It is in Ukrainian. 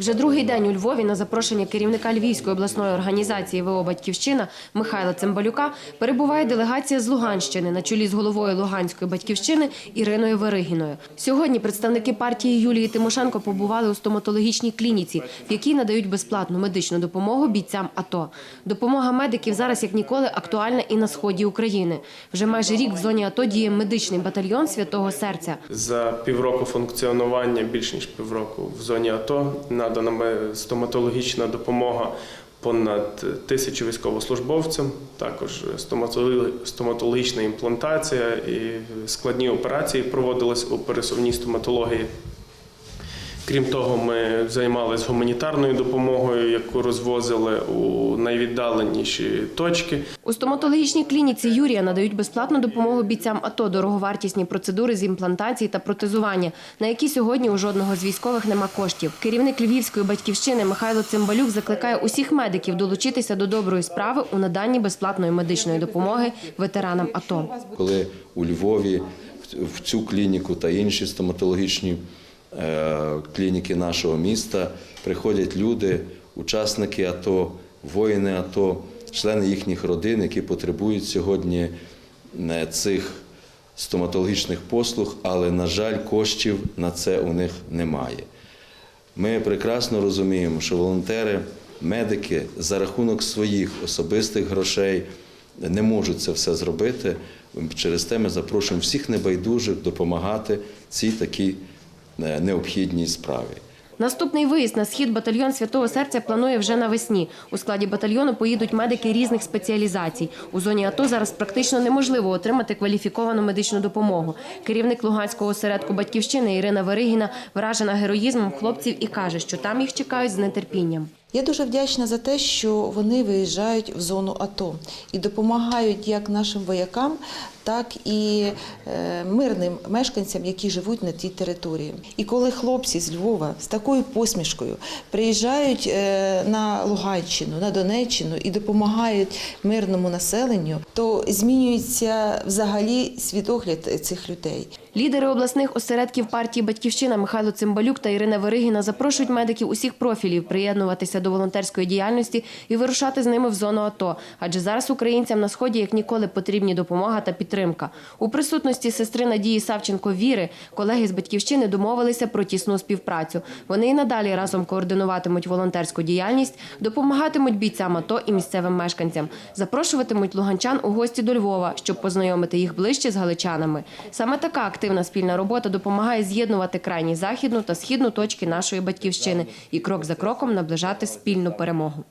Вже другий день у Львові на запрошення керівника Львівської обласної організації ВО Батьківщина Михайла Цимбалюка перебуває делегація з Луганщини на чолі з головою Луганської батьківщини Іриною Веригіною. Сьогодні представники партії Юлії Тимошенко побували у стоматологічній клініці, в якій надають безплатну медичну допомогу бійцям АТО. Допомога медиків зараз як ніколи актуальна і на сході України. Вже майже рік в зоні АТО діє медичний батальйон Святого Серця. За півроку функціонування, більш ніж півроку в зоні АТО, надана стоматологічна допомога понад тисячу військовослужбовцям, також стоматологічна імплантація і складні операції проводились у пересувній стоматології. Крім того, ми займалися гуманітарною допомогою, яку розвозили у найвіддаленіші точки. У стоматологічній клініці Юрія надають безплатну допомогу бійцям АТО, дороговартісні процедури з імплантації та протезування, на які сьогодні у жодного з військових нема коштів. Керівник Львівської батьківщини Михайло Цимбалюк закликає усіх медиків долучитися до доброї справи у наданні безплатної медичної допомоги ветеранам АТО. коли у Львові в- цю клініку та інші стоматологічні клініки нашого міста приходять люди, учасники АТО, воїни АТО, члени їхніх родин, які потребують сьогодні е, цих стоматологічних послуг, але, на жаль, коштів на це у них немає. Ми прекрасно розуміємо, що волонтери, медики за рахунок своїх особистих грошей не можуть це все зробити. Через те ми запрошуємо всіх небайдужих допомагати цій такій е, необхідній справі. Наступний виїзд на схід батальйон Святого Серця планує вже навесні. У складі батальйону поїдуть медики різних спеціалізацій. У зоні АТО зараз практично неможливо отримати кваліфіковану медичну допомогу. Керівник Луганського осередку батьківщини Ірина Веригіна вражена героїзмом хлопців і каже, що там їх чекають з нетерпінням. Я дуже вдячна за те, що вони виїжджають в зону АТО і допомагають як нашим воякам, так і е, мирним мешканцям, які живуть на тій території. І коли хлопці з Львова з такою посмішкою приїжджають е, на Луганщину, на Донеччину і допомагають мирному населенню, то змінюється взагалі світогляд цих людей. Лідери обласних осередків партії Батьківщина Михайло Цимбалюк та Ірина Веригіна запрошують медиків усіх профілів приєднуватися до волонтерської діяльності і вирушати з ними в зону АТО. Адже зараз українцям на сході як ніколи потрібні допомога та підтримка. У присутності сестри Надії Савченко Віри колеги з батьківщини домовилися про тісну співпрацю. Вони і надалі разом координуватимуть волонтерську діяльність, допомагатимуть бійцям АТО і місцевим мешканцям, запрошуватимуть луганчан у гості до Львова, щоб познайомити їх ближче з галичанами. Саме така активна спільна робота допомагає з'єднувати крайні західну та східну точки нашої батьківщини і крок за кроком наближати спільну перемогу.